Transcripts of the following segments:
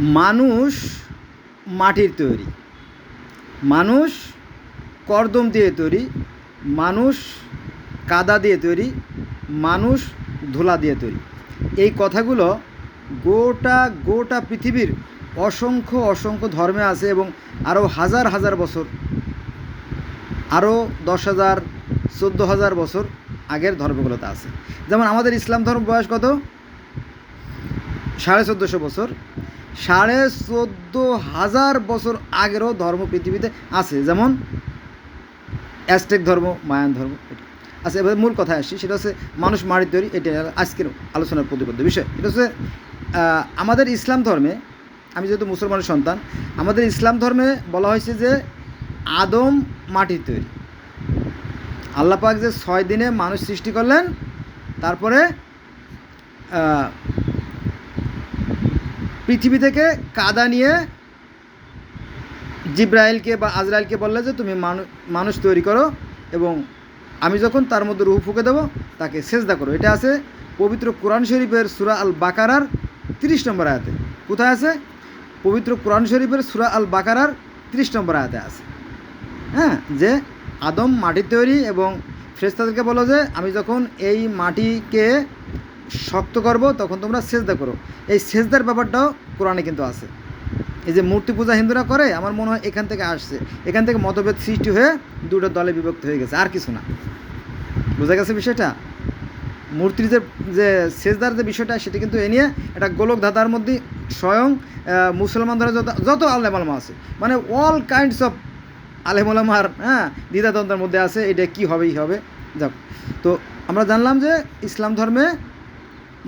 মানুষ মাটির তৈরি। মানুষ কর্দম দিয়ে তৈরি, মানুষ কাদা দিয়ে তৈরি, মানুষ ধুলা দিয়ে তৈরি। এই কথাগুলো গোটা গোটা পৃথিবীর অসংখ্য অসংখ্য ধর্মে আছে এবং আরও হাজার হাজার বছর, আরও দশ হাজার, চোদ্দ হাজার বছর আগের ধর্মগুলোতে আছে। যেমন আমাদের ইসলাম ধর্ম বয়স কত? সাড়ে চোদ্দোশো বছর। সাড়ে চোদ্দ হাজার বছর আগেরও ধর্ম পৃথিবীতে আছে। যেমন অ্যাস্টেক ধর্ম, মায়ান ধর্ম আচ্ছা এবার মূল কথায় আসছি সেটা হচ্ছে মানুষ মারি তৈরি, এটা আজকের আলোচনার প্রতিবদ্ধ বিষয়। এটা হচ্ছে আমাদের ইসলাম ধর্মে, আমি যেহেতু মুসলমানের সন্তান, আমাদের ইসলাম ধর্মে বলা হয়েছে যে আদম মাটির তৈরি। আল্লাহ পাক যে ছয় দিনে মানুষ সৃষ্টি করলেন, তারপরে পৃথিবী থেকে কাদা নিয়ে জিব্রাইলকে বা আজরাইলকে বললে যে তুমি মানুষ তৈরি করো এবং আমি যখন তার মধ্যে রুহু ফুকে দেবো, তাকে সেজদা করো। এটা আছে পবিত্র কোরআন শরীফের সুরা আল বাকারার তিরিশ নম্বর আয়াতে। কোথায় আছে? পবিত্র কোরআন শরীফের সুরা আল বাকারার তিরিশ নম্বর আয়াতে আছে। হ্যাঁ যে আদম মাটির তৈরি এবং ফ্রেস্তাদেরকে বলো যে, আমি যখন এই মাটিকে শক্ত করব, তখন তোমরা সেজদা করো। এই সেজদার ব্যাপারটাও কোরআনে কিন্তু আছে। এই যে মূর্তি পূজা হিন্দুরা করে, আমার মনে হয় এখান থেকে আসছে। এখান থেকে মতভেদ সৃষ্টি হয়ে দুটো দলে বিভক্ত হয়ে গেছে, আর কিছু না। বোঝা গেছে বিষয়টা? মূর্তির যে যে সেজদার যে বিষয়টা, সেটা কিন্তু এ নিয়ে একটা গোলক ধাঁধার মধ্যে স্বয়ং মুসলমান ধরে যত যত আলমা আছে মানে অল কাইন্ডস অফ আলেম আলমার হ্যাঁ দ্বিধাদ্বন্দ্বের মধ্যে আছে, এটা কি হবে, ই হবে। যাক, তো আমরা জানলাম যে ইসলাম ধর্মে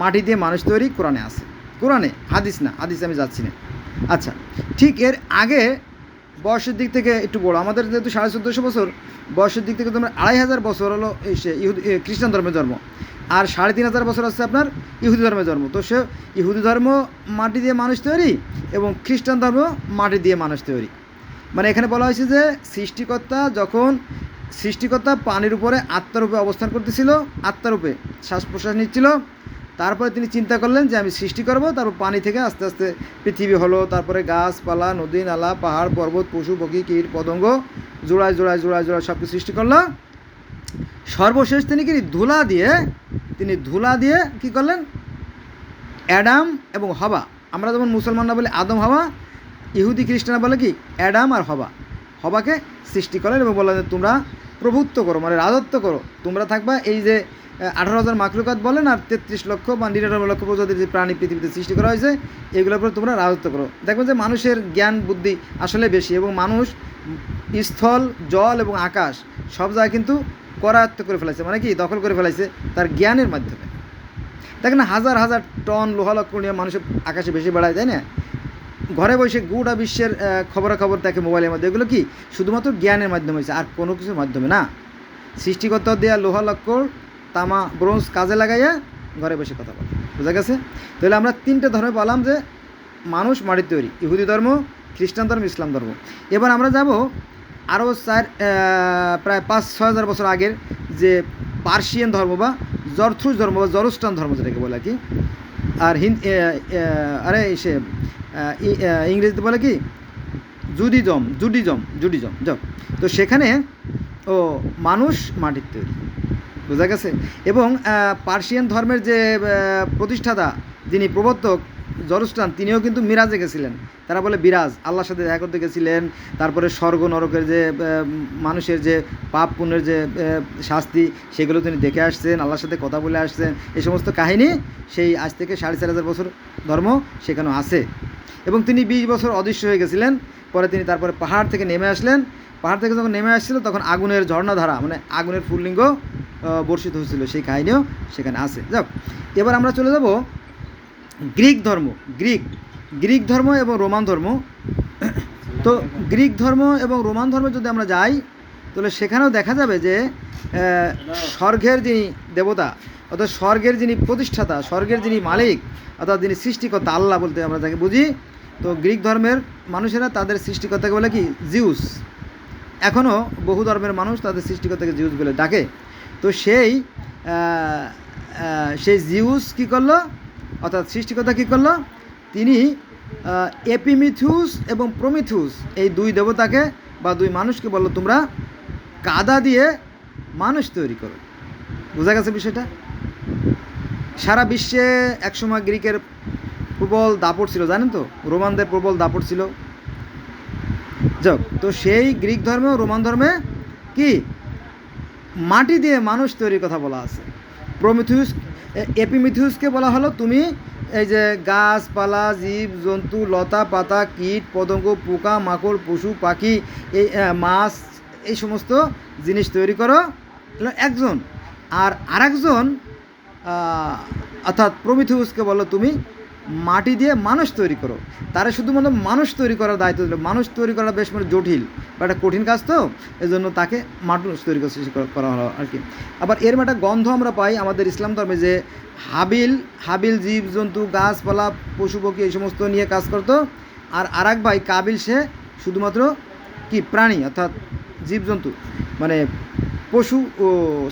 মাটি দিয়ে মানুষ তৈরি কোরআনে আছে। কোরআনে, হাদিস না, হাদিস আমি যাচ্ছি না। আচ্ছা ঠিক এর আগে বয়সের দিক থেকে একটু বড়, আমাদের যেহেতু সাড়ে চোদ্দোশো বছর, বয়সের দিক থেকে তোমার আড়াই হাজার বছর হলো সে ইহুদি খ্রিস্টান ধর্মের জন্ম। আর সাড়ে তিন হাজার বছর আছে আপনার ইহুদি ধর্মের জন্ম। তো সে ইহুদি ধর্ম মাটি দিয়ে মানুষ তৈরি এবং খ্রিস্টান ধর্ম মাটি দিয়ে মানুষ তৈরি। মানে এখানে বলা হয়েছে যে সৃষ্টিকর্তা যখন সৃষ্টিকর্তা পানির উপরে আত্মারূপে অবস্থান করতেছিল, আত্মারূপে শ্বাস প্রশ্বাস নিচ্ছিল তারপরে তিনি চিন্তা করলেন যে আমি সৃষ্টি করব, তারপর পানি থেকে আস্তে আস্তে পৃথিবী হলো, তারপরে গাছপালা, নদী, নালা, পাহাড়, পর্বত, পশু পক্ষী কীট, পতঙ্গ, জোড়ায় জোড়ায় জোড়ায় জোড়ায় সব কিছু সৃষ্টি করল। সর্বশেষ তিনি কি? ধুলা দিয়ে, তিনি ধুলা দিয়ে কি করলেন? অ্যাডাম এবং হবা আমরা যেমন মুসলমানরা বলি আদম, হওয়া, ইহুদি, খ্রিস্টানরা বলে কি? অ্যাডাম আর হবা হবাকে সৃষ্টি করেন এবং বললেন যে তোমরা প্রভুত্ব করো মানে রাজত্ব করো। তোমরা থাকবা এই যে আঠারো হাজার মাকলুকাত বলেন আর তেত্রিশ লক্ষ বা নিরানব্বই লক্ষ প্রজাতির যে প্রাণী পৃথিবীতে সৃষ্টি করা হয়েছে, এগুলোর উপরে তোমরা রাজত্ব করো। দেখবেন যে মানুষের জ্ঞান, বুদ্ধি আসলে বেশি এবং মানুষ স্থল, জল এবং আকাশ সব জায়গায় কিন্তু করায়ত্ত করে ফেলাইছে মানে কি? দখল করে ফেলাইছে তার জ্ঞানের মাধ্যমে। দেখেন হাজার হাজার টন লোহা লক্ষ নিয়ে মানুষের আকাশে বেশি বেড়ায়, তাই না? ঘরে বসে গোটা বিশ্বের খবরাখবর দেখে মোবাইলের মধ্যে। এগুলো কি? শুধুমাত্র জ্ঞানের মাধ্যমে হয়েছে, আর কোনো কিছুর মাধ্যমে না। সৃষ্টিকর্তা দেওয়া লোহা লক্কর তামা, ব্রোঞ্জ কাজে লাগাইয়া ঘরে বসে কথা বলে। বুঝা গেছে? তাহলে আমরা তিনটে ধর্মে বললাম যে মানুষ, মাটির তৈরি, ইহুদি ধর্ম, খ্রিস্টান ধর্ম, ইসলাম ধর্ম। এবার আমরা যাব আরও চার প্রায় পাঁচ, ছয় হাজার বছর আগের যে পার্সিয়ান ধর্ম বা জর্থুস ধর্ম বা জরুস্টান ধর্ম যেটাকে বলে কি। আর হিন্দ আরে সে ইংরেজিতে বলে কি? জুডিজম জুডিজম জুডিজম, যাও। তো সেখানে ও মানুষ মাটির তৈরি। বোঝা গেছে? এবং পার্সিয়ান ধর্মের যে প্রতিষ্ঠাতা যিনি প্রবর্তক, জরুস্টান, তিনিও কিন্তু মিরাজে গেছিলেন। তারা বলে, বিরাজ, আল্লাহর সাথে দেখা করতে গেছিলেন। তারপরে স্বর্গ নরকের যে মানুষের যে, পাপ পুণ্যের যে শাস্তি, সেগুলো তিনি দেখে আসছেন, আল্লাহর সাথে কথা বলে আসছেন। এই সমস্ত কাহিনী, সেই আজ থেকে সাড়ে চার হাজার বছর ধর্ম সেখানেও আছে। এবং তিনি বিশ বছর অদৃশ্য হয়ে গেছিলেন। পরে তিনি তারপরে পাহাড় থেকে নেমে আসলেন। পাহাড় থেকে যখন নেমে আসছিল, তখন আগুনের ঝর্ণাধারা মানে আগুনের ফুললিঙ্গ বর্ষিত হয়েছিল। সেই কাহিনীও সেখানে আছে। যাক, এবার আমরা চলে যাব গ্রিক ধর্ম, গ্রিক গ্রিক ধর্ম এবং রোমান ধর্ম। তো গ্রিক ধর্ম এবং রোমান ধর্মে যদি আমরা যাই, তাহলে সেখানেও দেখা যাবে যে স্বর্গের যিনি দেবতা, অর্থাৎ স্বর্গের যিনি প্রতিষ্ঠাতা, স্বর্গের যিনি মালিক, অর্থাৎ যিনি সৃষ্টিকর্তা, আল্লাহ বলতে আমরা যাকে বুঝি, তো গ্রিক ধর্মের মানুষেরা তাদের সৃষ্টিকর্তাকে বলে কি? জিউস। এখনও বহু ধর্মের মানুষ তাদের সৃষ্টিকর্তাকে জিউস বলে ডাকে। তো সেই সেই জিউস কি করল? অর্থাৎ সৃষ্টিকর্তা কি করল? তিনি এপিমিথিউস এবং প্রমিথিউস এই দুই দেবতাকে বা দুই মানুষকে বলল, তোমরা কাদা দিয়ে মানুষ তৈরি করো। বোঝা গেছে বিষয়টা? সারা বিশ্বে একসময় গ্রিকের প্রবল দাপট ছিল, জানেন তো? রোমানদের প্রবল দাপট ছিল। যাক, তো সেই গ্রিক ধর্মে রোমান ধর্মে কি? মাটি দিয়ে মানুষ তৈরির কথা বলা আছে। প্রমিথিউস এপিমিথিউসকে বলা হলো, তুমি এই যে গাছপালা, জীব, জন্তু, লতা, পাতা, কীট, পতঙ্গ, পোকা, মাকড়, পশু, পাখি, এই মাছ, এই সমস্ত জিনিস তৈরি করো। একজন। আর আরেকজন অর্থাৎ প্রমিথিউসকে বলো তুমি মাটি দিয়ে মানুষ তৈরি করো। তারা শুধুমাত্র মানুষ তৈরি করার দায়িত্ব দিল। মানুষ তৈরি করা বেশ মানে জটিল, বা একটা কঠিন কাজ তো এই জন্য তাকে মানুষ তৈরি করা- হলো আর কি। আবার এর একটা গন্ধ আমরা পাই আমাদের ইসলাম ধর্মে যে হাবিল হাবিল জীব, জন্তু, গাছপালা, পশু এই সমস্ত নিয়ে কাজ করতো। আর আরেক ভাই কাবিল, সে শুধুমাত্র কি প্রাণী অর্থাৎ জীবজন্তু মানে পশু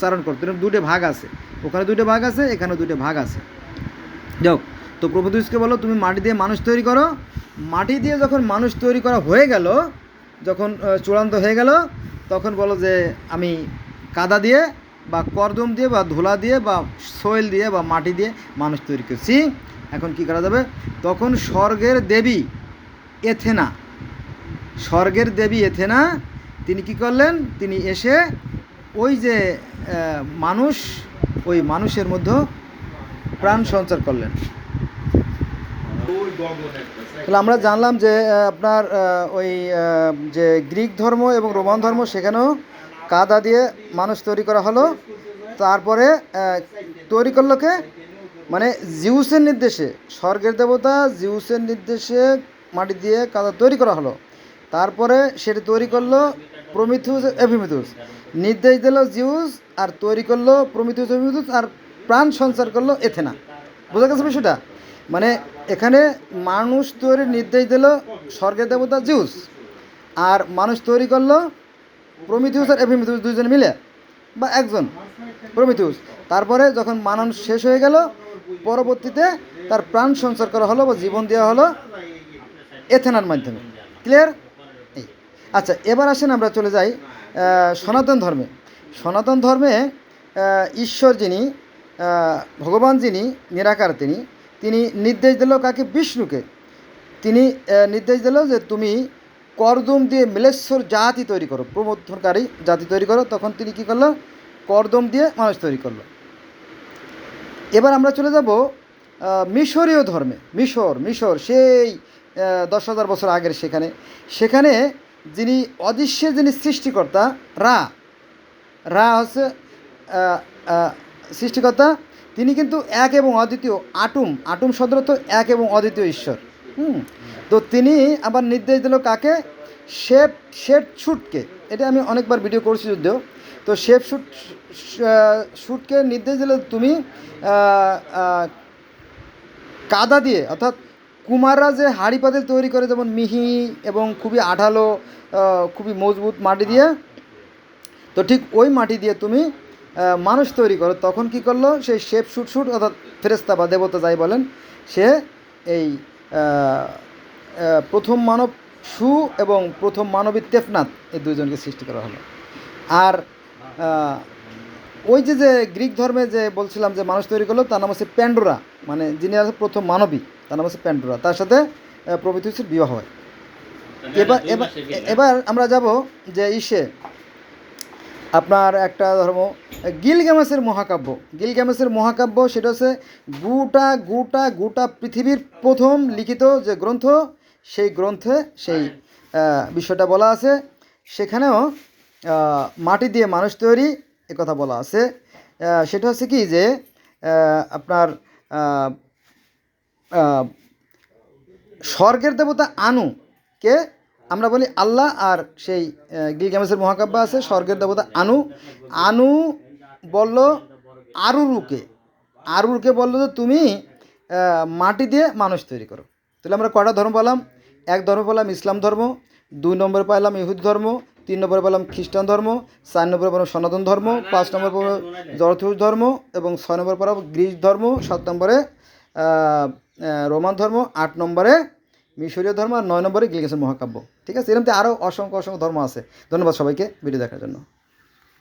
চারণ করতো। দুটো ভাগ আছে। ওখানে দুটো ভাগ আছে এখানে দুটো ভাগ আছে। যাও তো প্রভুদুসকে বলো, তুমি মাটি দিয়ে মানুষ তৈরি করো। মাটি দিয়ে যখন মানুষ তৈরি করা হয়ে গেল, যখন চূড়ান্ত হয়ে গেল, তখন বলো যে আমি কাদা দিয়ে বা কর্দম দিয়ে বা ধুলা দিয়ে বা সোয়েল দিয়ে বা মাটি দিয়ে মানুষ তৈরি করছি। এখন কি করা যাবে? তখন স্বর্গের দেবী এথেনা, স্বর্গের দেবী এথেনা, তিনি কি করলেন? তিনি এসে ওই যে মানুষ, ওই মানুষের মধ্যে প্রাণ সঞ্চার করলেন। তাহলে আমরা জানলাম যে আপনার ওই যে গ্রিক ধর্ম এবং রোমান ধর্ম, সেখানেও কাদা দিয়ে মানুষ তৈরি করা হলো। তারপরে তৈরি করল কে? মানে জিউসের নির্দেশে, স্বর্গের দেবতা জিউসের নির্দেশে মাটি দিয়ে কাদা তৈরি করা হলো। তারপরে সেটা তৈরি করল প্রমিথুস এভিমিথুস নির্দেশ দিল জিউস আর তৈরি করল প্রমিথুস এভিমিথুস আর প্রাণ সঞ্চার করল এথেনা। বোঝা গেছে বিষয়টা? মানে এখানে মানুষ তৈরির নির্দেশ দিল স্বর্গের দেবতা জিউস। আর মানুষ তৈরি করল প্রমিথিউস আর এভিমিথিউস দুইজন মিলে, বা একজন প্রমিথিউস। তারপরে যখন মানুষ শেষ হয়ে গেল, পরবর্তীতে তার প্রাণ সঞ্চার করা হলো বা জীবন দেওয়া হলো এথেনার মাধ্যমে। ক্লিয়ার এই। আচ্ছা এবার আসেন আমরা চলে যাই সনাতন ধর্মে। সনাতন ধর্মে ঈশ্বর যিনি ভগবান যিনি, নিরাকার তিনি তিনি নির্দেশ দিল কাকে? বিষ্ণুকে। তিনি নির্দেশ দিল যে তুমি করদম দিয়ে মিলেশ্বর জাতি তৈরি করো প্রবর্ধনকারী জাতি তৈরি করো। তখন তিনি কি করল? করদম দিয়ে মানুষ তৈরি করল। এবার আমরা চলে যাব মিশরীয় ধর্মে। মিশর মিশর, সেই দশ হাজার বছর আগের সেখানে। সেখানে যিনি অদৃশ্যের যিনি সৃষ্টিকর্তা, রা। রা হচ্ছে সৃষ্টিকর্তা তিনি কিন্তু এক এবং অদ্বিতীয়, আটুম আটুম শব্দ তো এক এবং অদ্বিতীয় ঈশ্বর। হুম? তো তিনি আবার নির্দেশ দিল কাকে? শেপ শেপ শুটকে এটা আমি অনেকবার ভিডিও করছি যদিও। তো শেপ শুট শুটকে নির্দেশ দিল তুমি কাদা দিয়ে, অর্থাৎ কুমাররা যে হাঁড়ি পাতিল তৈরি করে, যেমন মিহি এবং খুবই আঠালো খুবই মজবুত মাটি দিয়ে, তো ঠিক ওই মাটি দিয়ে তুমি মানুষ তৈরি করো তখন কি করল? সেই শেপ শুট শুট অর্থাৎ ফেরেস্তা বা দেবতা যাই বলেন সে এই প্রথম মানব সু এবং প্রথম মানবী তেফনাথ এই দুইজনকে সৃষ্টি করা হলো। আর ওই যে যে গ্রিক ধর্মে যে বলছিলাম যে মানুষ তৈরি করল তার নাম হচ্ছে প্যান্ডোরা মানে যিনি আছে প্রথম মানবী তার নাম হচ্ছে প্যান্ডোরা। তার সাথে প্রভৃতির বিবাহ হয়। এবার এবার এবার আমরা যাব যে ইসে আপনার একটা ধর্ম গিলগ্যামেসের মহাকাব্য। গিলগ্যামেসের মহাকাব্য সেটা হচ্ছে গোটা গোটা গোটা পৃথিবীর প্রথম লিখিত যে গ্রন্থ, সেই গ্রন্থে সেই বিষয়টা বলা আছে। সেখানেও মাটি দিয়ে মানুষ তৈরি কথা বলা আছে। সেটা হচ্ছে কি যে আপনার স্বর্গের দেবতা আনু কে আমরা বলি আল্লাহ আর সেই গিলগামেসের মহাকাব্য আছে, স্বর্গের দেবতা আনু। আনু বলল আরুরুকে। আরুরুকে বলল যে তুমি মাটি দিয়ে মানুষ তৈরি করো। তাহলে আমরা কটা ধর্ম পেলাম? এক ধর্ম পেলাম ইসলাম ধর্ম, দুই নম্বর পেলাম ইহুদ ধর্ম, তিন নম্বরে পেলাম খ্রিস্টান ধর্ম, চার নম্বরে পেলাম সনাতন ধর্ম, পাঁচ নম্বর পেলাম জরথুস ধর্ম এবং ছয় নম্বর পেলাম গ্রিস ধর্ম, সাত নম্বরে রোমান ধর্ম, আট নম্বরে মিশরীয় ধর্ম আর নয় নম্বরে গিলগেসের মহাকাব্য। ঠিক আছে? এরকম আরও অসংখ্য অসংখ্য ধর্ম আছে। ধন্যবাদ সবাইকে। ভিডিও দেখার জন্য।